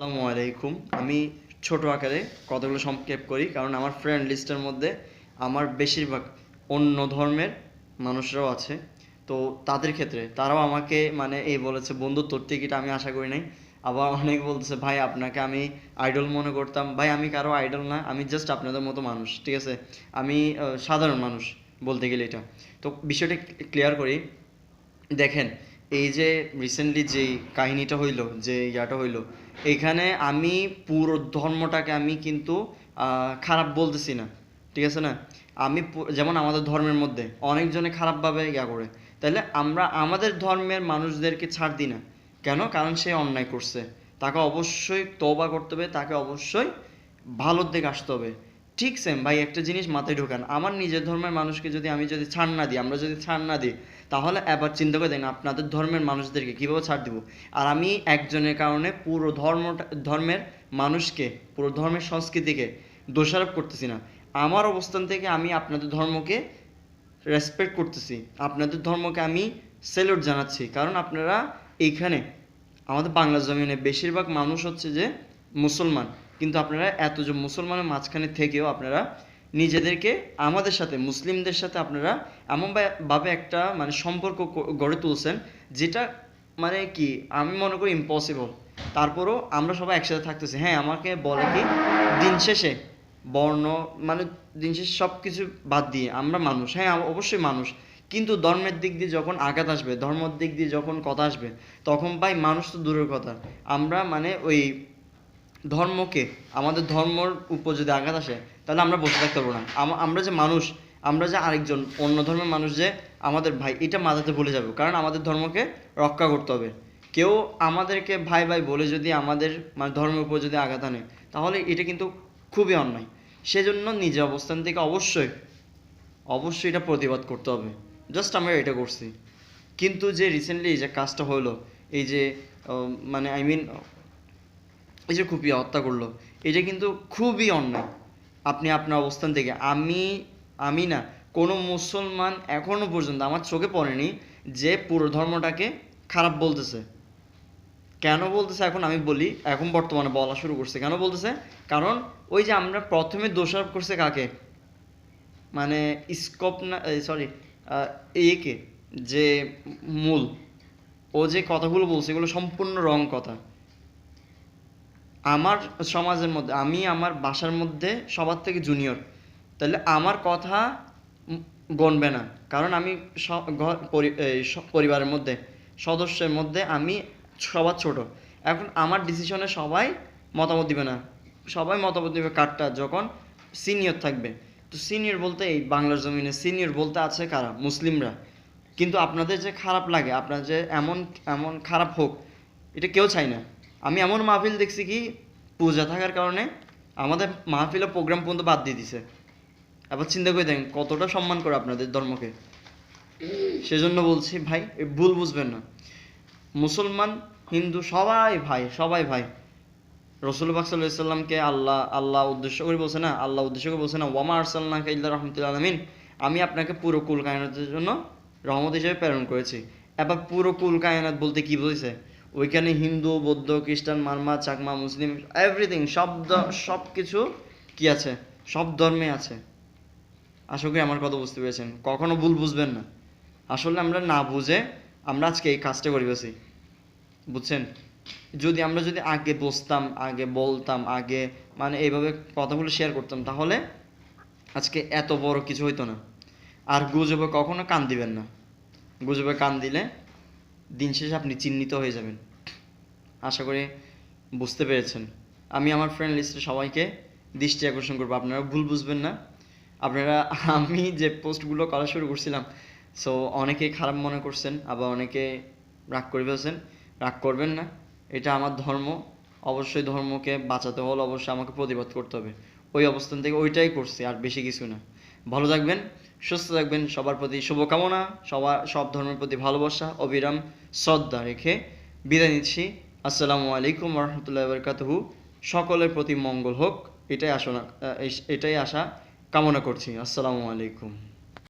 আসসালামু আলাইকুম। আমি ছোট আকারে কতগুলো সংক্ষেপ করি, কারণ আমার ফ্রেন্ড লিস্টের মধ্যে আমার বেশিরভাগ অন্য ধর্মের মানুষরাও আছে। তো তাদের ক্ষেত্রে, তারাও আমাকে মানে এই বলেছে, বন্ধু, তোর থেকে এটা আমি আশা করি নাই। আবার অনেক বলতেছে, ভাই, আপনাকে আমি আইডল মনে করতাম। ভাই, আমি কারও আইডল না, আমি জাস্ট আপনাদের মতো মানুষ, ঠিক আছে? আমি সাধারণ মানুষ বলতে গেলে এটা। তো বিষয়টা ক্লিয়ার করি। দেখেন এই যে রিসেন্টলি যে কাহিনীটা হইল যে ইয়াটা হইল, এখানে আমি পুরো ধর্মটাকে আমি কিন্তু খারাপ বলতেছি না, ঠিক আছে না? আমি যেমন আমাদের ধর্মের মধ্যে অনেকজনে খারাপভাবে ইয়া করে তাহলে আমরা আমাদের ধর্মের মানুষদেরকে ছাড় দিই না। কেন? কারণ সে অন্যায় করছে। তাকে অবশ্যই তওবা করতে হবে, তাকে অবশ্যই ভালোর দিকে আসতে হবে। ঠিক সেম ভাই, একটা জিনিস মাথায় ঢোকান। আমার নিজের ধর্মের মানুষকে যদি আমি যদি ছাড় না দিই, আমরা যদি ছাড় না দিই, তাহলে এবার চিন্তা করে দেখেন, আপনাদের ধর্মের মানুষদেরকে কীভাবে ছাড় দিব? আর আমি একজনের কারণে পুরো ধর্মটা, ধর্মের মানুষকে, পুরো ধর্মের সংস্কৃতিকে দোষারোপ করতেছি না। আমার অবস্থান থেকে আমি আপনাদের ধর্মকে রেসপেক্ট করতেছি। আপনাদের ধর্মকে আমি সেলুট জানাচ্ছি। কারণ আপনারা এইখানে, আমাদের বাংলা জমিনে বেশিরভাগ মানুষ হচ্ছে যে মুসলমান। কিন্তু আপনারা এত যে মুসলমানের মাঝখানে থেকেও আপনারা নিজেদেরকে আমাদের সাথে, মুসলিমদের সাথে আপনারা এমন ভা- ভাবে একটা মানে সম্পর্ক গড়ে তুলছেন যেটা মানে কি আমি মনে করি ইম্পসিবল তারপরও আমরা সবাই একসাথে থাকতেছি। হ্যাঁ আমাকে বলে কি দিন শেষে বর্ণ মানে দিন শেষে সব কিছু বাদ দিয়ে আমরা মানুষ। হ্যাঁ অবশ্যই মানুষ। কিন্তু ধর্মের দিক দিয়ে যখন আঘাত আসবে, ধর্মের দিক দিয়ে যখন কথা আসবে, তখন ভাই মানুষ তো দূরের কথা। আমরা মানে ওই ধর্মকে, আমাদের ধর্মর উপর যদি আঘাত আসে, তাহলে আমরা বসে থাকতে পারব না। আম- আমরা যে মানুষ, আমরা যে আরেকজন, অন্য ধর্মের মানুষ যে আমাদের ভাই, এটা মাথাতে ভুলে যাবে। কারণ আমাদের ধর্মকে রক্ষা করতে হবে। কেউ আমাদেরকে ভাই ভাই বলে যদি আমাদের মানে ধর্মের উপর যদি আঘাত আনে, তাহলে এটা কিন্তু খুবই অন্যায়। সেজন্য নিজের অবস্থান থেকে অবশ্যই অবশ্যই এটা প্রতিবাদ করতে হবে। জাস্ট আমরা এটা করছি। কিন্তু যে রিসেন্টলি যে কাজটা হলো, এই যে মানে আই মিন এই যে খুপিয়া হত্যা করল, এটা কিন্তু খুবই অন্যায়। আপনি আপনার অবস্থান থেকে, আমি আমি না, কোনো মুসলমান এখনও পর্যন্ত আমার চোখে পড়েনি যে পুরো ধর্মটাকে খারাপ বলতেছে। কেন বলতেছে এখন আমি বলি, এখন বর্তমানে বলা শুরু করছে। কেন বলতেছে? কারণ ওই যে আমরা প্রথমে দোষারোপ করছে কাকে? মানে স্কোপ না সরি একে যে মূল। ও যে কথাগুলো বলছে, এগুলো সম্পূর্ণ রং কথা। আমার সমাজের মধ্যে, আমি আমার বাসার মধ্যে সবার থেকে জুনিয়র তাহলে আমার কথা গণবে না। কারণ আমি ঘর পরিবারের মধ্যে, সদস্যের মধ্যে আমি সবার ছোট। এখন আমার ডিসিশনে সবাই মতামত দিবে না। সবাই মতামত দিবে কারটা যখন সিনিয়র থাকবে। তো সিনিয়র বলতে এই বাংলার জমিনে সিনিয়র বলতে আছে কারা? মুসলিমরা। কিন্তু আপনাদের যে খারাপ লাগে, আপনার যে এমন এমন খারাপ হোক, এটা কেউ চায় না। আমি এমন মাহফিল দেখছি কি, পূজা থাকার কারণে আমাদের মাহফিলের প্রোগ্রাম পর্যন্ত বাদ দিয়ে দিছে। এবার চিন্তা করে দেখেন, কতটা সম্মান করে আপনাদের ধর্মকে। সেজন্য বলছি, ভাই ভুল বুঝবেন না। মুসলমান, হিন্দু, সবাই ভাই সবাই ভাই। রসুল সাল্লামকে আল্লাহ আল্লাহ উদ্দেশ্য করে বলছে না, আল্লাহ উদ্দেশ্য করে বলছে না ওয়ামা আরসাল্লাহ ইল্লা রহমতুল্লাহ আলমিন। আমি আপনাকে পুরো কুল কায়নাতের জন্য রহমত হিসেবে প্রেরণ করেছি। এবার পুরো কুল কায়নাত বলতে কি বুঝেছে? ওইখানে হিন্দু, বৌদ্ধ, খ্রিস্টান, মারমা, চাকমা, মুসলিম এভরিথিং সব সব কিছু কি আছে? সব ধর্মে আছে। আশা করি আমার কথা বুঝতে পেরেছেন। কখনো ভুল বুঝবেন না। আসলে আমরা না বুঝে আমরা আজকে এই কাজটা করি বসি বুঝছেন? যদি আমরা যদি আগে বসতাম আগে বলতাম, আগে মানে এইভাবে কথাগুলো শেয়ার করতাম, তাহলে আজকে এত বড় কিছু হইতো না। আর গুজবে কখনো কান দিবেন না। গুজবে কান দিলে দিন শেষে আপনি চিহ্নিত হয়ে যাবেন। আশা করি বুঝতে পেরেছেন। আমি আমার ফ্রেন্ড লিস্টে সবাইকে দৃষ্টি আকর্ষণ করব। আপনারা ভুল বুঝবেন না। আপনারা, আমি যে পোস্টগুলো করা শুরু করছিলাম সো অনেকে খারাপ মনে করছেন, আবার অনেকে রাগ করে ফেলছেন। রাগ করবেন না। এটা আমার ধর্ম। অবশ্যই ধর্মকে বাঁচাতে হলে অবশ্যই আমাকে প্রতিবাদ করতে হবে। ওই অবস্থান থেকে ওইটাই করছি, আর বেশি কিছু না। ভালো থাকবেন, সুস্থ থাকবেন, সবার প্রতি শুভকামনা, সবার, সব ধর্মের প্রতি ভালোবাসা, অবিরাম শ্রদ্ধা রেখে বিদায় নিচ্ছি। আসসালামু আলাইকুম রহমতুল্লাহ বরকাতহু। সকলের প্রতি মঙ্গল হোক, এটাই আসনা এটাই আশা কামনা করছি। আসসালামু আলাইকুম।